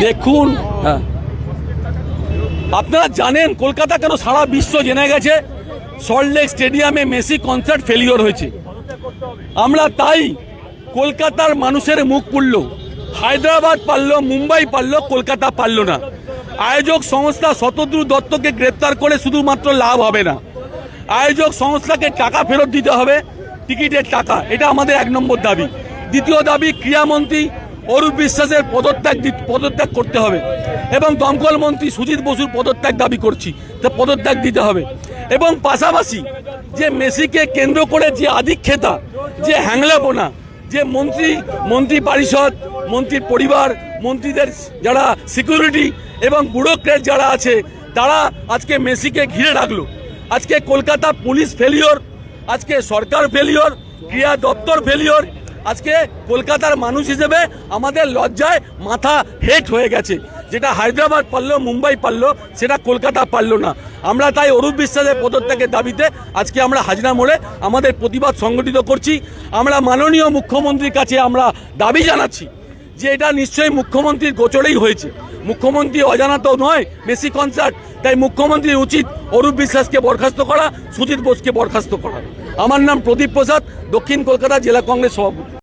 দেখুন হ্যাঁ। আপনারা জানেন কলকাতা কেন সারা বিশ্ব জেনে গেছে? সল্টলেক স্টেডিয়ামে মেসি কনসার্ট ফেলিওর হয়েছে। আমরা তাই কলকাতার মানুষের মুখ পুড়ল। হায়দ্রাবাদ পারল মুম্বাই পারল কলকাতা পারল না। আয়োজক সংস্থা শতদ্রু দত্তকে গ্রেপ্তার করে শুধুমাত্র লাভ হবে না। আয়োজক সংস্থাকে টাকা ফেরত দিতে হবে টিকিটের টাকা। এটা আমাদের এক নম্বর দাবি। দ্বিতীয় দাবি ক্রীড়ামন্ত্রী অরূপ বিশ্বাসের পদত্যাগ পদত্যাগ করতে হবে। এবং দমকল মন্ত্রী সুজিত বসুর পদত্যাগ দাবি করছি। তা পদত্যাগ দিতে হবে। এবং পাশাপাশি যে মেসিকে কেন্দ্র করে যে আধিক্ষেতা, যে হ্যাংলাপোনা, যে মন্ত্রী মন্ত্রী পরিষদ, মন্ত্রীর পরিবার, মন্ত্রীদের যারা সিকিউরিটি এবং ব্যুরোক্রেট যারা আছে, তারা আজকে মেসিকে ঘিরে রাখল। আজকে কলকাতা পুলিশ ফেলিওর আজকে সরকার ফেলিওর ক্রিয়া দপ্তর ফেলিওর আজকে কলকাতার মানুষ হিসেবে আমাদের লজ্জায় মাথা হেট হয়ে গেছে। যেটা হায়দ্রাবাদ পারল, মুম্বাই পারল, সেটা কলকাতা পারল না। আমরা তাই অরূপ বিশ্বাসের পদত্যাগের দাবিতে আজকে আমরা হাজিরা মোড়ে আমাদের প্রতিবাদ সংগঠিত করছি। আমরা মাননীয় মুখ্যমন্ত্রীর কাছে আমরা দাবি জানাচ্ছি। যে এটা নিশ্চয়ই মুখ্যমন্ত্রীর গোচরেই হয়েছে। মুখ্যমন্ত্রী অজানা তো নয় মেসি কনসার্ট তাই মুখ্যমন্ত্রীর উচিত অরূপ বিশ্বাসকে বরখাস্ত করা, সুজিত বোসকে বরখাস্ত করা। আমার নাম প্রদীপ প্রসাদ, দক্ষিণ কলকাতা জেলা কংগ্রেস সভাপতি।